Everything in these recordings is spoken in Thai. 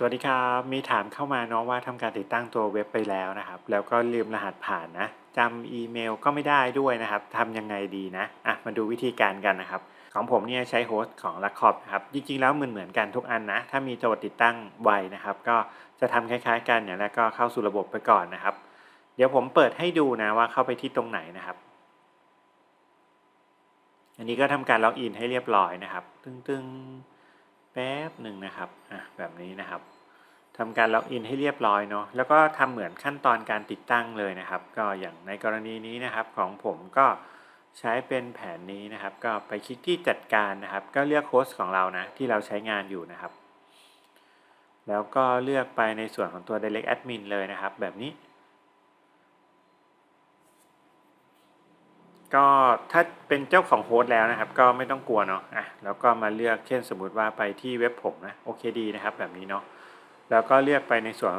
สวัสดีครับ มีถามเข้ามาเนาะว่าทำการติดตั้งตัวเว็บไปแล้วนะครับ แล้วก็ลืมรหัสผ่านนะจำอีเมลก็ไม่ได้ด้วยนะครับทำยังไงดีนะอะมาดูวิธีการกันนะครับ ของผมเนี่ยใช้โฮสต์ของ l a c o b นะครับ จริงๆแล้วเหมือนเหมือนๆกันทุกอันนะ ถ้ามีโจทย์ติดตั้งไวนะครับ ก็จะทำคล้ายๆ กันอย่างแรกก็เข้าสู่ระบบไปก่อนนะครับ เดี๋ยวผมเปิดให้ดูนะว่าเข้าไปที่ตรงไหนนะครับ อันนี้ก็ทำการล็อกอินให้เรียบร้อยนะครับ ตึงๆ ป๊บหนึ่งนะครับอะแบบนี้นะครับทำการล็อกอินให้เรียบร้อยเนาะแล้วก็ทำเหมือนขั้นตอนการติดตั้งเลยนะครับ ก็อย่างในกรณีนี้นะครับของผมก็ใช้เป็นแผนนี้นะครับ ก็ไปคลิกที่จัดการนะครับ ก็เลือกโฮสต์ของเรานะที่เราใช้งานอยู่นะครับ แล้วก็เลือกไปในส่วนของตัว direct admin เลยนะครับ แบบนี้ ก็ถ้าเป็นเจ้าของโฮสต์แล้วนะครับ ก็ไม่ต้องกลัวเนาะอะแล้วก็มาเลือกเช่นสมมุติว่าไปที่เว็บผมนะโอเคดีนะครับ แบบนี้เนาะแล้วก็เลือกไปในส่วน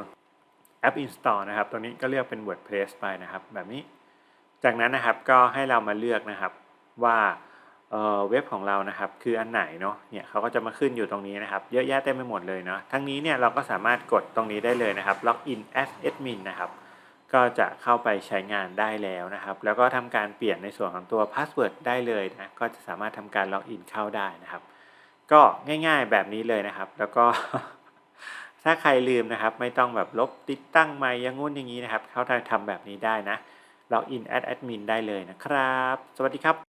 แอป install นะครับตัวนี้ก็เลือกเป็น WordPress ไปนะครับ แบบนี้ จากนั้นนะครับก็ให้เรามาเลือกนะครับว่าเอ่อเว็บของเรานะครับคืออันไหนเนาะเนี่ยเขาก็จะมาขึ้นอยู่ตรงนี้นะครับ เยอะแยะเต็มไปหมดเลยเนาะทั้งนี้เนี่ยเราก็สามารถกดตรงนี้ได้เลยนะครับ login as admin นะครับ ก็จะเข้าไปใช้งานได้แล้วนะครับ แล้วก็ทำการเปลี่ยนในส่วนของตัวพาสเวิร์ดได้เลยนะ ก็จะสามารถทำการล็อกอินเข้าได้นะครับ ก็ง่ายๆแบบนี้เลยนะครับ แล้วก็ถ้าใครลืมนะครับ ไม่ต้องแบบลบติดตั้งใหม่ยังงู้นอย่างนี้นะครับ เข้าทำแบบนี้ได้นะล็อกอินแอดแอดมินได้เลยนะครับ สวัสดีครับ